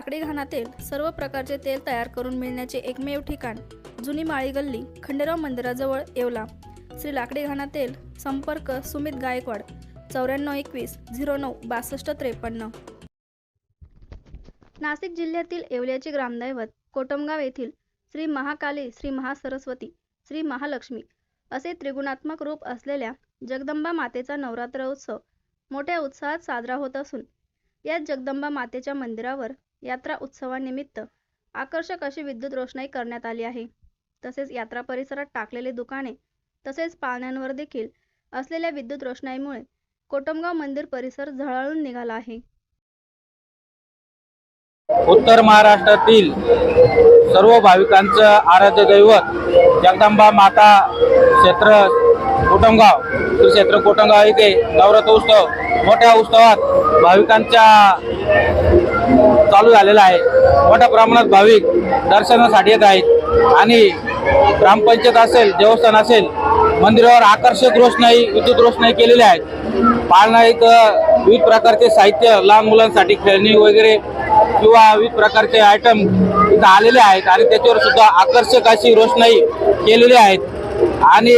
लाकडी घाणातील सर्व प्रकारचे तेल तयार करून मिळण्याचे एकमेव ठिकाण जुनी माळी गल्ली खंडेराव मंदिराजवळ येवला. श्री लाकडी घाणा तेल संपर्क सुमित गायकवाड चौऱ्याण्णव एकवीस झिरो नऊ बासष्ट त्रेपन्न. नाशिक जिल्ह्यातील येवल्याचे ग्रामदैवत कोटमगाव येथील श्री महाकाली श्री महासरस्वती श्री महालक्ष्मी असे त्रिगुणात्मक रूप असलेल्या जगदंबा मातेचा नवरात्र उत्सव मोठ्या उत्साहात साजरा होत असून या जगदंबा मातेच्या मंदिरावर यात्रा उत्सवानिमित्त आकर्षक अशी विद्युत रोषणाई करण्यात आली आहे. तसेच यात्रा परिसरात टाकलेले दुकाने तसेच पाळण्यांवर देखील असलेल्या विद्युत रोषणाईमुळे कोटमगाव मंदिर परिसर झळाळून निघाला आहे. उत्तर महाराष्ट्रातील सर्व भाविकांचं आराध्य दैवत जगदंबा माता क्षेत्र कोटमगाव. श्री क्षेत्र कोटमगाव येथे नवरात्र उत्सव मोठ्या उत्सवात भाविकांच्या चालू झालेला आहे. मोठ्या प्रमाणात भाविक दर्शनासाठी येत आहेत. आणि ग्रामपंचायत असेल देवस्थान असेल मंदिरावर आकर्षक रोषणाई विद्युत रोषणाई केलेली आहेत. पाळणा इथं विविध प्रकारचे साहित्य लहान मुलांसाठी खेळणी वगैरे किंवा विविध प्रकारचे आयटम इथं आलेले आहेत. आणि त्याच्यावर सुद्धा आकर्षक अशी रोषणाई केलेली आहेत. आणि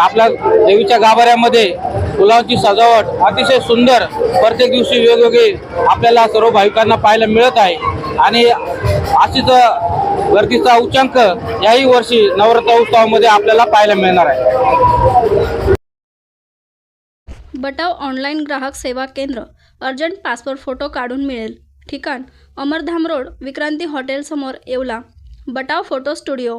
आपल्या देवीच्या गाभाऱ्यामध्ये फुलांची सजावट अतिशय सुंदर प्रत्येक दिवशी वेगवेगळी आपल्याला सर्व भाविकांना पाहायला मिळत आहे. आणि अशीच गर्दीचा उच्चांक याही वर्षी नवरात्र उत्सवामध्ये आपल्याला पाहायला मिळणार आहे. बटाव ऑनलाईन ग्राहक सेवा केंद्र अर्जंट पासपोर्ट फोटो काढून मिळेल. ठिकाण अमरधाम रोड विक्रांती हॉटेलसमोर येवला. Batav photo studio.